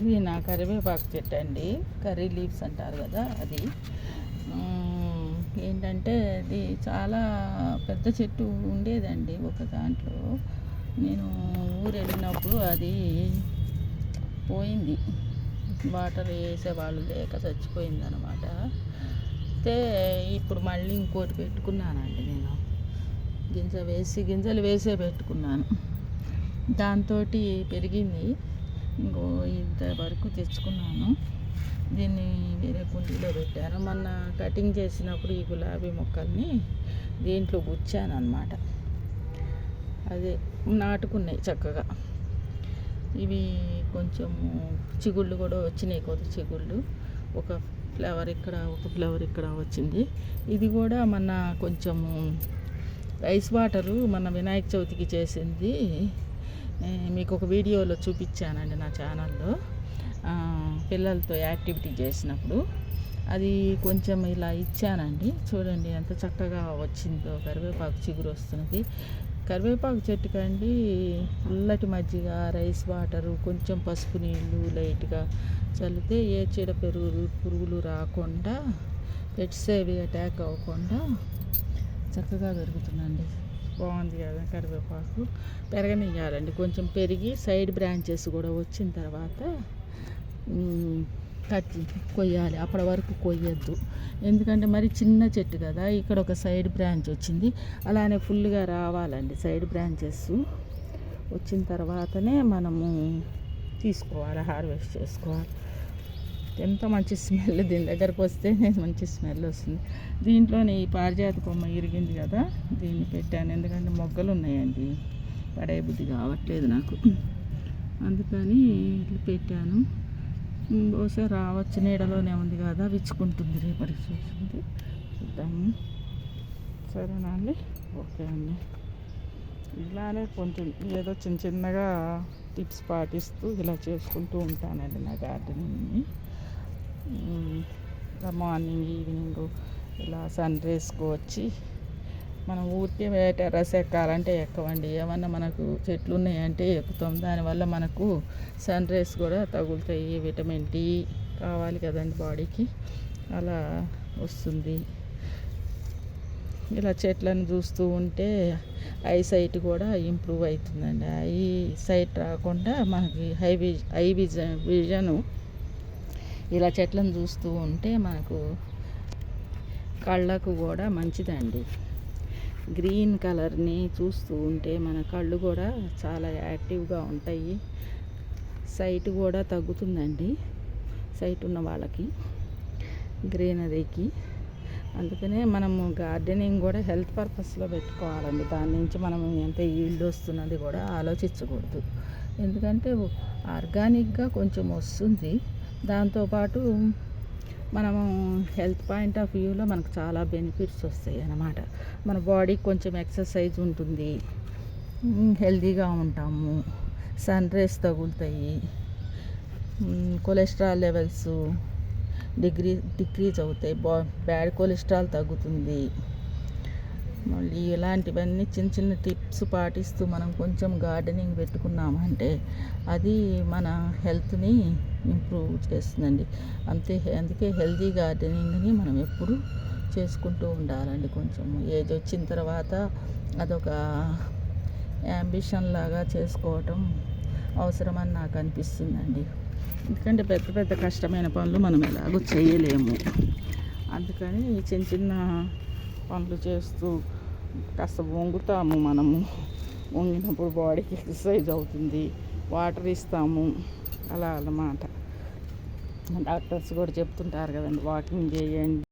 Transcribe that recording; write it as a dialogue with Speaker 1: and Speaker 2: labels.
Speaker 1: ఇది నా కరివేపాకు చెట్టు అండి. కర్రీ లీవ్స్ అంటారు కదా అది. ఏంటంటే అది చాలా పెద్ద చెట్టు ఉండేదండి ఒక దాంట్లో. నేను ఊరు వెళ్ళినప్పుడు అది పోయింది. వాటర్ వేసేవాళ్ళు లేక చచ్చిపోయింది అనమాట అయితే ఇప్పుడు మళ్ళీ ఇంకోటి పెట్టుకున్నానండి నేను. గింజ వేసి గింజలు వేసే పెట్టుకున్నాను. దాంతో పెరిగింది. ఇంకో ఇంత వరకు తెచ్చుకున్నాను. దీన్ని వేరే కుండీలో పెట్టాను. మొన్న కటింగ్ చేసినప్పుడు ఈ గులాబీ మొక్కల్ని దీంట్లో గుచ్చాను అనమాట అదే నాటుకున్నాయి చక్కగా. ఇవి కొంచెం చిగుళ్ళు కూడా వచ్చినాయి కొత్త చిగుళ్ళు. ఒక ఫ్లవర్ ఇక్కడ ఒక ఫ్లవర్ ఇక్కడ వచ్చింది. ఇది కూడా మన కొంచెము రైస్ వాటరు మన వినాయక చవితికి చేసింది. మీకు ఒక వీడియోలో చూపించానండి నా ఛానల్లో. పిల్లలతో యాక్టివిటీ చేసినప్పుడు. అది కొంచెం ఇలా ఇచ్చానండి. చూడండి ఎంత చక్కగా వచ్చిందో. కరివేపాకు చిగురు వస్తున్నది కరివేపాకు చెట్టుకండి పుల్లటి మజ్జిగ రైస్ వాటరు కొంచెం పసుపు నీళ్ళు లైట్గా చల్లితే ఏ చీడ పెరుగులు పురుగులు రాకుండా పెట్స్ ఏవి అటాక్ అవ్వకుండా చక్కగా పెరుగుతుందండి బాగుంది కదా కరివేపాకు. పెరగనియ్యాలండి. కొంచెం పెరిగి సైడ్ బ్రాంచెస్ కూడా వచ్చిన తర్వాత కట్ కొయ్యాలి. అప్పటి వరకు కొయ్యొద్దు. ఎందుకంటే మరి చిన్న చెట్టు కదా ఇక్కడ ఒక సైడ్ బ్రాంచ్ వచ్చింది. అలానే ఫుల్గా రావాలండి సైడ్ బ్రాంచెస్. వచ్చిన తర్వాతనే మనము తీసుకోవాలి హార్వెస్ట్ చేసుకోవాలి. ఎంత మంచి స్మెల్ దీని దగ్గరకు వస్తే మంచి స్మెల్ వస్తుంది. దీంట్లోనే ఈ పారిజాత కొమ్మ ఇరిగింది కదా దీన్ని పెట్టాను. ఎందుకంటే మొగ్గలు ఉన్నాయండి. పడే బుద్ధి కావట్లేదు నాకు. అందుకని ఇట్లా పెట్టాను. బహుశా రావచ్చు. నీడలోనే ఉంది కదా విచ్చుకుంటుంది రేపటికి చూసింది చూద్దాము. సరేనా అండి? ఓకే అండి. ఇలానే కొంచెం ఏదో చిన్న చిన్నగా టిప్స్ పాటిస్తూ ఇలా చేసుకుంటూ ఉంటానండి నా గార్డెనింగ్ని. ఇలా మార్నింగ్ ఈవినింగ్ ఇలా సన్ రైస్కి వచ్చి మనం ఊరికే టెర్రస్ ఎక్కాలంటే ఎక్కవండి. ఏమన్నా మనకు చెట్లు ఉన్నాయంటే ఎక్కుతాం. దానివల్ల మనకు సన్ రైస్ కూడా తగులుతాయి. విటమిన్ డి కావాలి కదండి బాడీకి. అలా వస్తుంది. ఇలా చెట్లను చూస్తూ ఉంటే ఐ సైట్ కూడా ఇంప్రూవ్ అవుతుందండి. ఐ సైట్ రాకుండా మనకి హై విజ్ ఐ విజన్ విజను ఇలా చెట్లను చూస్తూ ఉంటే మనకు కళ్ళకు కూడా మంచిదండి. గ్రీన్ కలర్ని చూస్తూ ఉంటే మన కళ్ళు కూడా చాలా యాక్టివ్గా ఉంటాయి. సైట్ కూడా తగ్గుతుందండి. సైట్ ఉన్న వాళ్ళకి గ్రీనరీకి. అందుకనే మనము గార్డెనింగ్ కూడా హెల్త్ పర్పస్లో పెట్టుకోవాలండి. దాని నుంచి మనం ఎంత ఈల్డ్ వస్తున్నది కూడా ఆలోచించకూడదు. ఎందుకంటే ఆర్గానిక్గా కొంచెం వస్తుంది. దాంతోపాటు మనము హెల్త్ పాయింట్ ఆఫ్ వ్యూలో మనకు చాలా బెనిఫిట్స్ వస్తాయి అన్నమాట. మన బాడీకి కొంచెం ఎక్సర్సైజ్ ఉంటుంది హెల్దీగా హెల్తీగా ఉంటాము సన్ రేస్ తగులుతాయి కొలెస్ట్రాల్ లెవెల్స్ డిగ్రీ డిక్రీజ్ అవుతాయి బా బ్యాడ్ కొలెస్ట్రాల్ తగ్గుతుంది. మళ్ళీ ఇలాంటివన్నీ చిన్న చిన్న టిప్స్ పాటిస్తూ మనం కొంచెం గార్డెనింగ్ పెట్టుకున్నామంటే అది మన హెల్త్ని ఇంప్రూవ్ చేస్తుందండి. అంతే అందుకే హెల్తీ గార్డెనింగ్ని మనం ఎప్పుడు చేసుకుంటూ ఉండాలండి కొంచెం ఏజ్ వచ్చిన తర్వాత అదొక యాంబిషన్ లాగా చేసుకోవటం అవసరమని నాకు అనిపిస్తుందండి. ఎందుకంటే పెద్ద పెద్ద కష్టమైన పనులు మనం ఎలాగో చేయలేము. అందుకని చిన్న చిన్న పనులు చేస్తూ కాస్త వంగుతాము మనము. వంగినప్పుడు బాడీకి ఎక్సర్సైజ్ అవుతుంది. వాటర్ ఇస్తాము. అలా అన్నమాట. డాక్టర్స్ కూడా చెప్తుంటారు కదండి వాకింగ్ చేయండి.